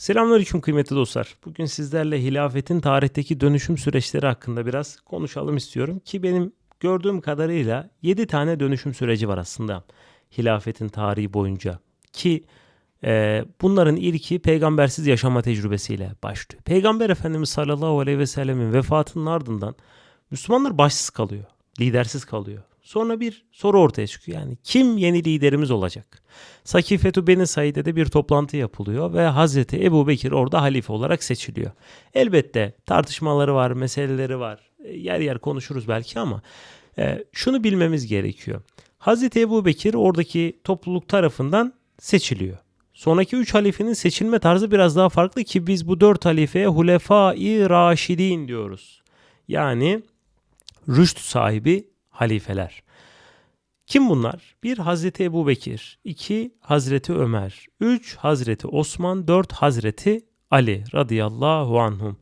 Selamünaleyküm kıymetli dostlar. Bugün sizlerle hilafetin tarihteki dönüşüm süreçleri hakkında biraz konuşalım istiyorum ki benim gördüğüm kadarıyla 7 tane dönüşüm süreci var aslında hilafetin tarihi boyunca ki e, bunların ilki peygambersiz yaşama tecrübesiyle başlıyor. Peygamber Efendimiz sallallahu aleyhi ve sellemin vefatının ardından Müslümanlar başsız kalıyor, lidersiz kalıyor. Sonra bir soru ortaya çıkıyor. Yani kim yeni liderimiz olacak? Sakifetü Beni Said'de bir toplantı yapılıyor ve Hazreti Ebu Bekir orada halife olarak seçiliyor. Elbette tartışmaları var, meseleleri var. E, Yer yer konuşuruz belki ama e, şunu bilmemiz gerekiyor. Hazreti Ebu Bekir oradaki topluluk tarafından seçiliyor. Sonraki üç halifenin seçilme tarzı biraz daha farklı ki biz bu dört halifeye Hulefai Raşidin diyoruz. Yani rüşt sahibi halifeler. Kim bunlar? Bir Hazreti Ebu Bekir, iki Hazreti Ömer, üç Hazreti Osman, dört Hazreti Ali radıyallahu anhum.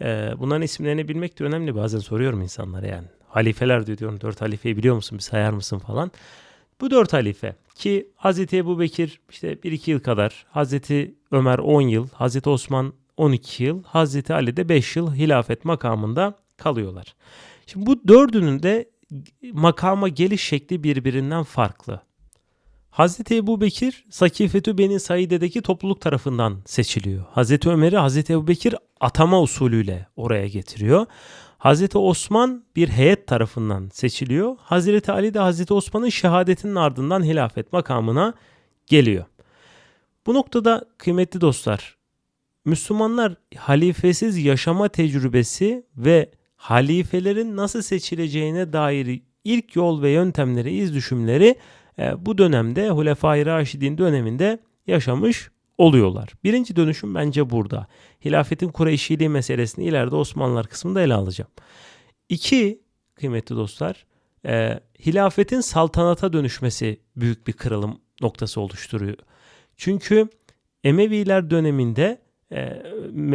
Ee, bunların isimlerini bilmek de önemli. Bazen soruyorum insanlara yani. Halifeler diyor diyorum. Dört halifeyi biliyor musun? Bir sayar mısın falan. Bu dört halife ki Hazreti Ebu Bekir işte 1-2 yıl kadar, Hazreti Ömer 10 yıl, Hazreti Osman 12 yıl, Hazreti Ali de 5 yıl hilafet makamında kalıyorlar. Şimdi bu dördünün de makama geliş şekli birbirinden farklı. Hazreti Ebu Bekir Sakifetü Beni Saide'deki topluluk tarafından seçiliyor. Hazreti Ömer'i Hazreti Ebu Bekir atama usulüyle oraya getiriyor. Hazreti Osman bir heyet tarafından seçiliyor. Hazreti Ali de Hazreti Osman'ın şehadetinin ardından hilafet makamına geliyor. Bu noktada kıymetli dostlar, Müslümanlar halifesiz yaşama tecrübesi ve halifelerin nasıl seçileceğine dair ilk yol ve yöntemleri, iz düşümleri e, bu dönemde Hulefai Raşidin döneminde yaşamış oluyorlar. Birinci dönüşüm bence burada. Hilafetin Kureyşiliği meselesini ileride Osmanlılar kısmında ele alacağım. İki, kıymetli dostlar, e, hilafetin saltanata dönüşmesi büyük bir kırılım noktası oluşturuyor. Çünkü Emeviler döneminde e,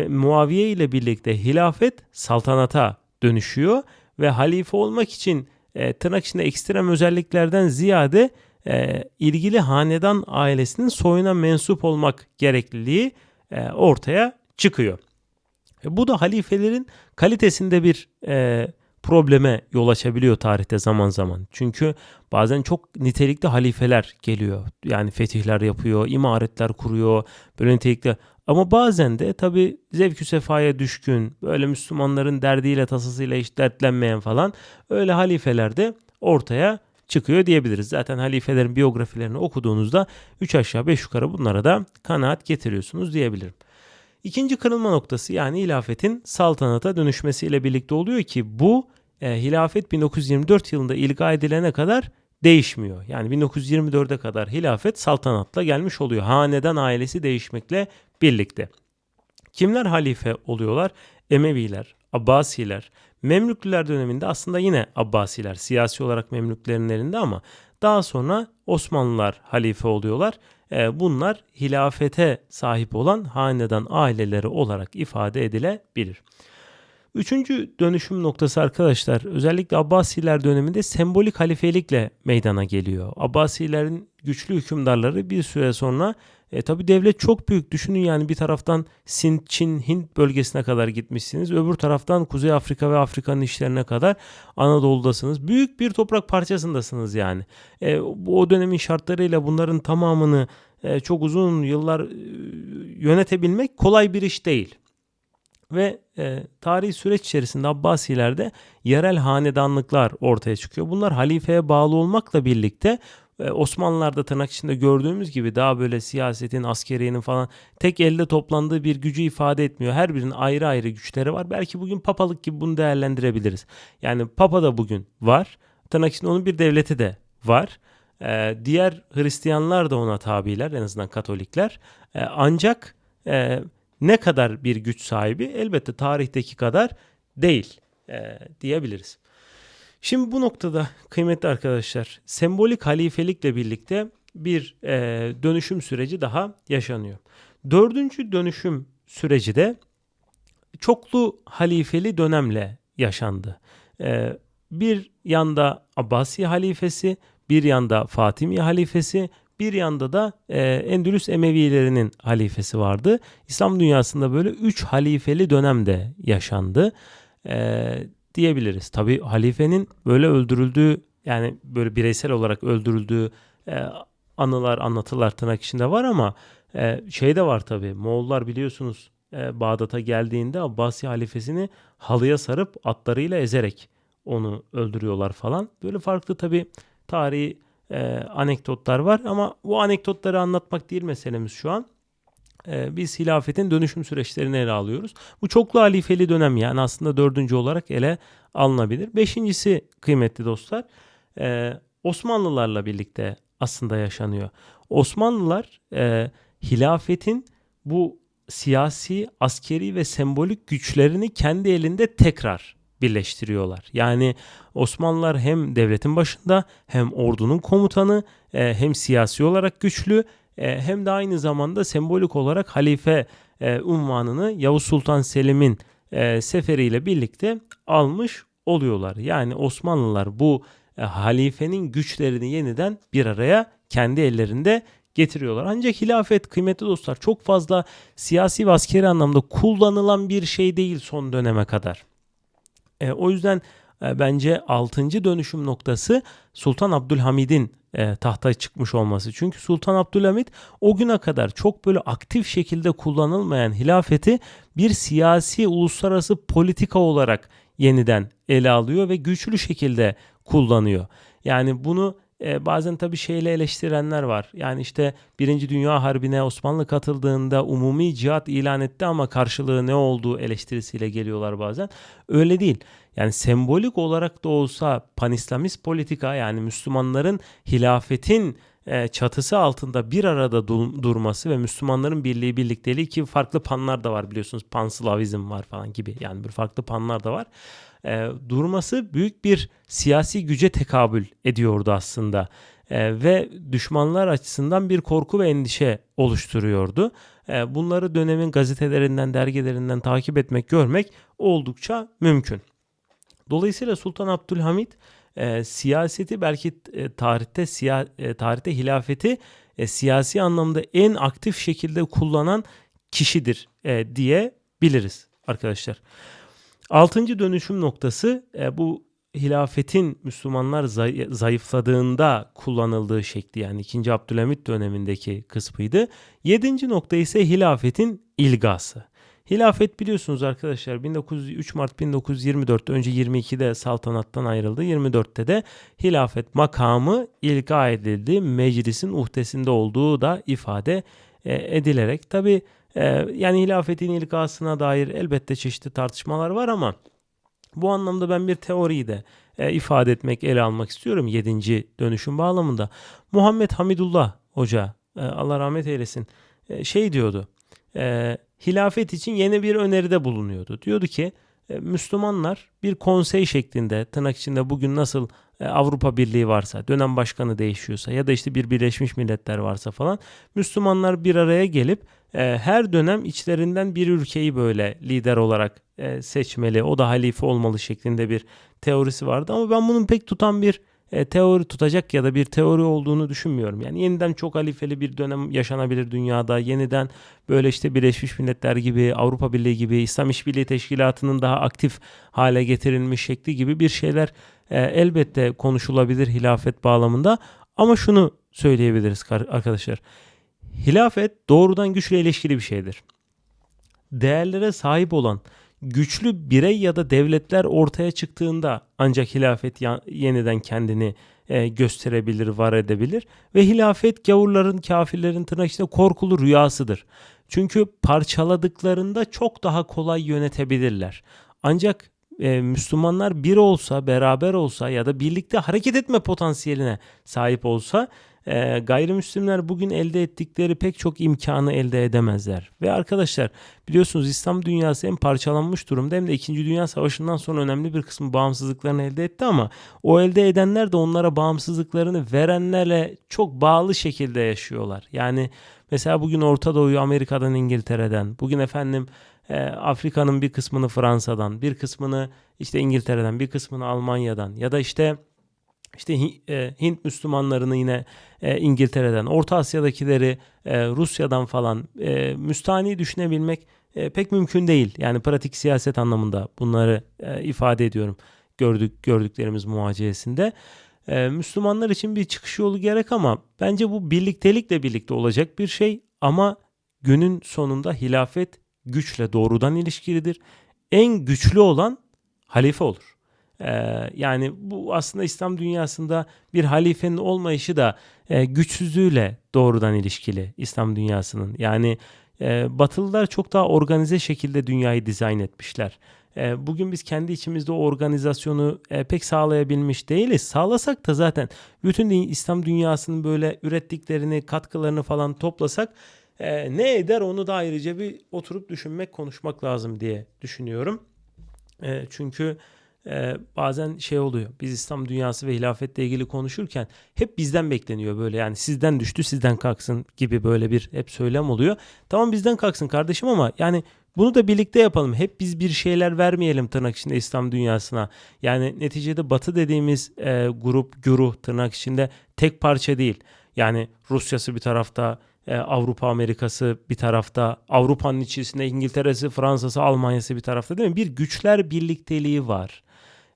Muaviye ile birlikte hilafet saltanata dönüşüyor ve halife olmak için e, tırnak içinde ekstrem özelliklerden ziyade e, ilgili hanedan ailesinin soyuna mensup olmak gerekliliği e, ortaya çıkıyor. E, bu da halifelerin kalitesinde bir e, probleme yol açabiliyor tarihte zaman zaman. Çünkü bazen çok nitelikli halifeler geliyor. Yani fetihler yapıyor, imaretler kuruyor, böyle nitelikli. Ama bazen de tabi zevkü sefaya düşkün, böyle Müslümanların derdiyle tasasıyla hiç dertlenmeyen falan öyle halifeler de ortaya çıkıyor diyebiliriz. Zaten halifelerin biyografilerini okuduğunuzda 3 aşağı 5 yukarı bunlara da kanaat getiriyorsunuz diyebilirim. İkinci kırılma noktası yani hilafetin saltanata dönüşmesiyle birlikte oluyor ki bu e, hilafet 1924 yılında ilga edilene kadar değişmiyor. Yani 1924'e kadar hilafet saltanatla gelmiş oluyor. Hanedan ailesi değişmekle birlikte. Kimler halife oluyorlar? Emeviler, Abbasiler, Memlüklüler döneminde aslında yine Abbasiler siyasi olarak Memlüklerin elinde ama daha sonra Osmanlılar halife oluyorlar. E, bunlar hilafete sahip olan hanedan aileleri olarak ifade edilebilir. Üçüncü dönüşüm noktası arkadaşlar özellikle Abbasiler döneminde sembolik halifelikle meydana geliyor. Abbasilerin güçlü hükümdarları bir süre sonra e, tabi devlet çok büyük düşünün yani bir taraftan Sin, Çin, Hint bölgesine kadar gitmişsiniz. Öbür taraftan Kuzey Afrika ve Afrika'nın işlerine kadar Anadolu'dasınız. Büyük bir toprak parçasındasınız yani. E, o dönemin şartlarıyla bunların tamamını e, çok uzun yıllar e, yönetebilmek kolay bir iş değil ve e, tarihi süreç içerisinde Abbasilerde yerel hanedanlıklar ortaya çıkıyor. Bunlar halifeye bağlı olmakla birlikte e, Osmanlılar'da tırnak içinde gördüğümüz gibi daha böyle siyasetin, askeriyenin falan tek elde toplandığı bir gücü ifade etmiyor. Her birinin ayrı ayrı güçleri var. Belki bugün papalık gibi bunu değerlendirebiliriz. Yani papa da bugün var. Tırnak içinde onun bir devleti de var. Ee, diğer Hristiyanlar da ona tabiler en azından Katolikler. Ee, ancak e, ne kadar bir güç sahibi elbette tarihteki kadar değil e, diyebiliriz. Şimdi bu noktada kıymetli arkadaşlar sembolik halifelikle birlikte bir e, dönüşüm süreci daha yaşanıyor. Dördüncü dönüşüm süreci de çoklu halifeli dönemle yaşandı. E, bir yanda Abbasi halifesi, bir yanda Fatimi halifesi, Bir yanda da e, Endülüs Emevilerinin halifesi vardı. İslam dünyasında böyle üç halifeli dönem de yaşandı e, diyebiliriz. Tabi halifenin böyle öldürüldüğü yani böyle bireysel olarak öldürüldüğü e, anılar anlatılar tırnak içinde var ama e, şey de var tabi Moğollar biliyorsunuz e, Bağdat'a geldiğinde Abbasi halifesini halıya sarıp atlarıyla ezerek onu öldürüyorlar falan. Böyle farklı tabi tarihi e, anekdotlar var ama bu anekdotları anlatmak değil meselemiz şu an. E, biz hilafetin dönüşüm süreçlerini ele alıyoruz. Bu çoklu halifeli dönem yani aslında dördüncü olarak ele alınabilir. Beşincisi kıymetli dostlar e, Osmanlılarla birlikte aslında yaşanıyor. Osmanlılar e, hilafetin bu siyasi, askeri ve sembolik güçlerini kendi elinde tekrar birleştiriyorlar. Yani Osmanlılar hem devletin başında hem ordunun komutanı e, hem siyasi olarak güçlü e, hem de aynı zamanda sembolik olarak halife e, unvanını Yavuz Sultan Selim'in seferiyle birlikte almış oluyorlar. Yani Osmanlılar bu halifenin güçlerini yeniden bir araya kendi ellerinde getiriyorlar. Ancak hilafet kıymetli dostlar çok fazla siyasi ve askeri anlamda kullanılan bir şey değil son döneme kadar. E, o yüzden e, bence 6. dönüşüm noktası Sultan Abdülhamid'in e, tahta çıkmış olması. Çünkü Sultan Abdülhamid o güne kadar çok böyle aktif şekilde kullanılmayan hilafeti bir siyasi uluslararası politika olarak yeniden ele alıyor ve güçlü şekilde kullanıyor. Yani bunu e, bazen tabii şeyle eleştirenler var. Yani işte Birinci Dünya Harbi'ne Osmanlı katıldığında umumi cihat ilan etti ama karşılığı ne olduğu eleştirisiyle geliyorlar bazen. Öyle değil. Yani sembolik olarak da olsa panislamist politika yani Müslümanların hilafetin e, çatısı altında bir arada durması ve Müslümanların birliği birlikteliği ki farklı panlar da var biliyorsunuz panslavizm var falan gibi yani bir farklı panlar da var e, durması büyük bir siyasi güce tekabül ediyordu aslında. E, ve düşmanlar açısından bir korku ve endişe oluşturuyordu. E, bunları dönemin gazetelerinden, dergilerinden takip etmek, görmek oldukça mümkün. Dolayısıyla Sultan Abdülhamit e, siyaseti belki e, tarihte siya, e, tarihte hilafeti e, siyasi anlamda en aktif şekilde kullanan kişidir e, diyebiliriz arkadaşlar. Altıncı dönüşüm noktası e, bu hilafetin Müslümanlar zay- zayıfladığında kullanıldığı şekli yani 2. Abdülhamit dönemindeki kısmıydı. Yedinci nokta ise hilafetin ilgası. Hilafet biliyorsunuz arkadaşlar 1903 Mart 1924'te önce 22'de saltanattan ayrıldı. 24'te de hilafet makamı ilga edildi. Meclisin uhdesinde olduğu da ifade e, edilerek. Tabi ee, yani hilafetin ilkasına dair elbette çeşitli tartışmalar var ama bu anlamda ben bir teoriyi de e, ifade etmek, ele almak istiyorum 7. dönüşüm bağlamında. Muhammed Hamidullah Hoca, e, Allah rahmet eylesin, e, şey diyordu, e, hilafet için yeni bir öneride bulunuyordu. Diyordu ki, Müslümanlar bir konsey şeklinde tırnak içinde bugün nasıl e, Avrupa Birliği varsa, dönem başkanı değişiyorsa ya da işte bir Birleşmiş Milletler varsa falan Müslümanlar bir araya gelip e, her dönem içlerinden bir ülkeyi böyle lider olarak seçmeli, o da halife olmalı şeklinde bir teorisi vardı. Ama ben bunun pek tutan bir e, teori tutacak ya da bir teori olduğunu düşünmüyorum. Yani yeniden çok halifeli bir dönem yaşanabilir dünyada. Yeniden böyle işte Birleşmiş Milletler gibi, Avrupa Birliği gibi, İslam İşbirliği Teşkilatı'nın daha aktif hale getirilmiş şekli gibi bir şeyler e, elbette konuşulabilir hilafet bağlamında. Ama şunu söyleyebiliriz arkadaşlar. Hilafet doğrudan güçle ilişkili bir şeydir. Değerlere sahip olan güçlü birey ya da devletler ortaya çıktığında ancak hilafet yeniden kendini e, gösterebilir, var edebilir. Ve hilafet gavurların, kafirlerin tırnak içinde korkulu rüyasıdır. Çünkü parçaladıklarında çok daha kolay yönetebilirler. Ancak e, Müslümanlar bir olsa, beraber olsa ya da birlikte hareket etme potansiyeline sahip olsa e, gayrimüslimler bugün elde ettikleri pek çok imkanı elde edemezler. Ve arkadaşlar biliyorsunuz İslam dünyası hem parçalanmış durumda hem de 2. Dünya Savaşı'ndan sonra önemli bir kısmı bağımsızlıklarını elde etti ama o elde edenler de onlara bağımsızlıklarını verenlerle çok bağlı şekilde yaşıyorlar. Yani mesela bugün Orta Doğu'yu Amerika'dan İngiltere'den, bugün efendim e, Afrika'nın bir kısmını Fransa'dan, bir kısmını işte İngiltere'den, bir kısmını Almanya'dan ya da işte işte e, Hint Müslümanlarını yine e, İngiltere'den, Orta Asya'dakileri e, Rusya'dan falan müstahni düşünebilmek pek mümkün değil. Yani pratik siyaset anlamında bunları ifade ediyorum gördük gördüklerimiz muhaciyesinde. E, Müslümanlar için bir çıkış yolu gerek ama bence bu birliktelikle birlikte olacak bir şey ama günün sonunda hilafet güçle doğrudan ilişkilidir. En güçlü olan halife olur. Ee, yani bu aslında İslam dünyasında bir halifenin olmayışı da e, güçsüzlüğüyle doğrudan ilişkili İslam dünyasının. Yani e, Batılılar çok daha organize şekilde dünyayı dizayn etmişler. E, bugün biz kendi içimizde o organizasyonu e, pek sağlayabilmiş değiliz. Sağlasak da zaten bütün İslam dünyasının böyle ürettiklerini, katkılarını falan toplasak e, ne eder onu da ayrıca bir oturup düşünmek, konuşmak lazım diye düşünüyorum. E, çünkü e, bazen şey oluyor. Biz İslam dünyası ve hilafetle ilgili konuşurken hep bizden bekleniyor böyle yani sizden düştü sizden kalksın gibi böyle bir hep söylem oluyor. Tamam bizden kalksın kardeşim ama yani bunu da birlikte yapalım. Hep biz bir şeyler vermeyelim tırnak içinde İslam dünyasına. Yani neticede Batı dediğimiz e, grup, güruh tırnak içinde tek parça değil. Yani Rusya'sı bir tarafta, e, Avrupa Amerika'sı bir tarafta, Avrupa'nın içerisinde İngiltere'si, Fransa'sı, Almanya'sı bir tarafta değil mi? Bir güçler birlikteliği var.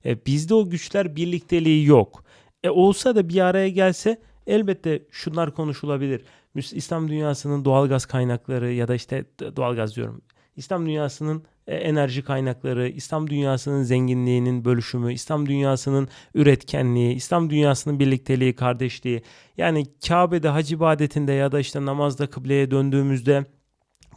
E, bizde o güçler birlikteliği yok. E, olsa da bir araya gelse elbette şunlar konuşulabilir. İslam dünyasının doğalgaz kaynakları ya da işte d- doğalgaz diyorum. İslam dünyasının e, enerji kaynakları, İslam dünyasının zenginliğinin bölüşümü, İslam dünyasının üretkenliği, İslam dünyasının birlikteliği, kardeşliği. Yani Kabe'de hac ibadetinde ya da işte namazda kıbleye döndüğümüzde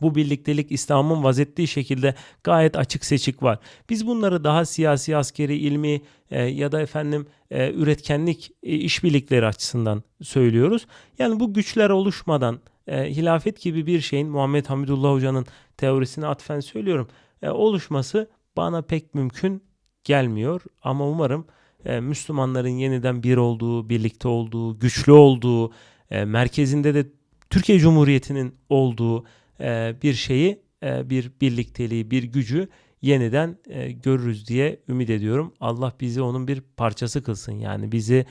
bu birliktelik İslam'ın vazettiği şekilde gayet açık seçik var. Biz bunları daha siyasi, askeri, ilmi e, ya da efendim e, üretkenlik e, işbirlikleri açısından söylüyoruz. Yani bu güçler oluşmadan e, hilafet gibi bir şeyin Muhammed Hamidullah Hoca'nın teorisine atfen söylüyorum e, oluşması bana pek mümkün gelmiyor ama umarım e, Müslümanların yeniden bir olduğu, birlikte olduğu, güçlü olduğu, e, merkezinde de Türkiye Cumhuriyeti'nin olduğu e, bir şeyi, e, bir birlikteliği, bir gücü yeniden e, görürüz diye ümit ediyorum. Allah bizi onun bir parçası kılsın. Yani bizi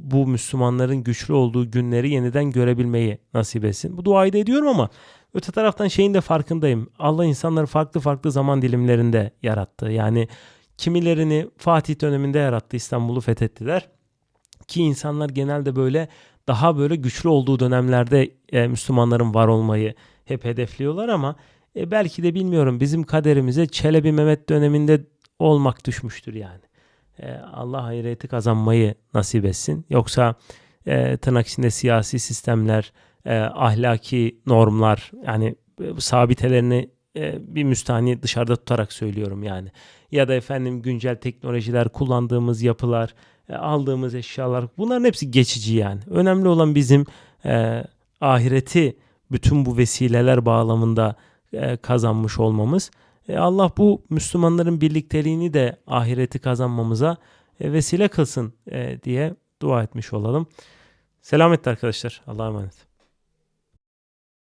bu Müslümanların güçlü olduğu günleri yeniden görebilmeyi nasip etsin. Bu duayı da ediyorum ama öte taraftan şeyin de farkındayım. Allah insanları farklı farklı zaman dilimlerinde yarattı. Yani kimilerini Fatih döneminde yarattı, İstanbul'u fethettiler. Ki insanlar genelde böyle daha böyle güçlü olduğu dönemlerde Müslümanların var olmayı hep hedefliyorlar ama e, belki de bilmiyorum bizim kaderimize Çelebi Mehmet döneminde olmak düşmüştür yani. E, Allah hayreti kazanmayı nasip etsin. Yoksa e, tırnak içinde siyasi sistemler, e, ahlaki normlar yani e, sabitelerini e, bir müstahni dışarıda tutarak söylüyorum yani. Ya da efendim güncel teknolojiler, kullandığımız yapılar, e, aldığımız eşyalar bunların hepsi geçici yani. Önemli olan bizim e, ahireti bütün bu vesileler bağlamında e, kazanmış olmamız. E, Allah bu Müslümanların birlikteliğini de ahireti kazanmamıza e, vesile kılsın diye dua etmiş olalım. Selametle arkadaşlar. Allah'a emanet.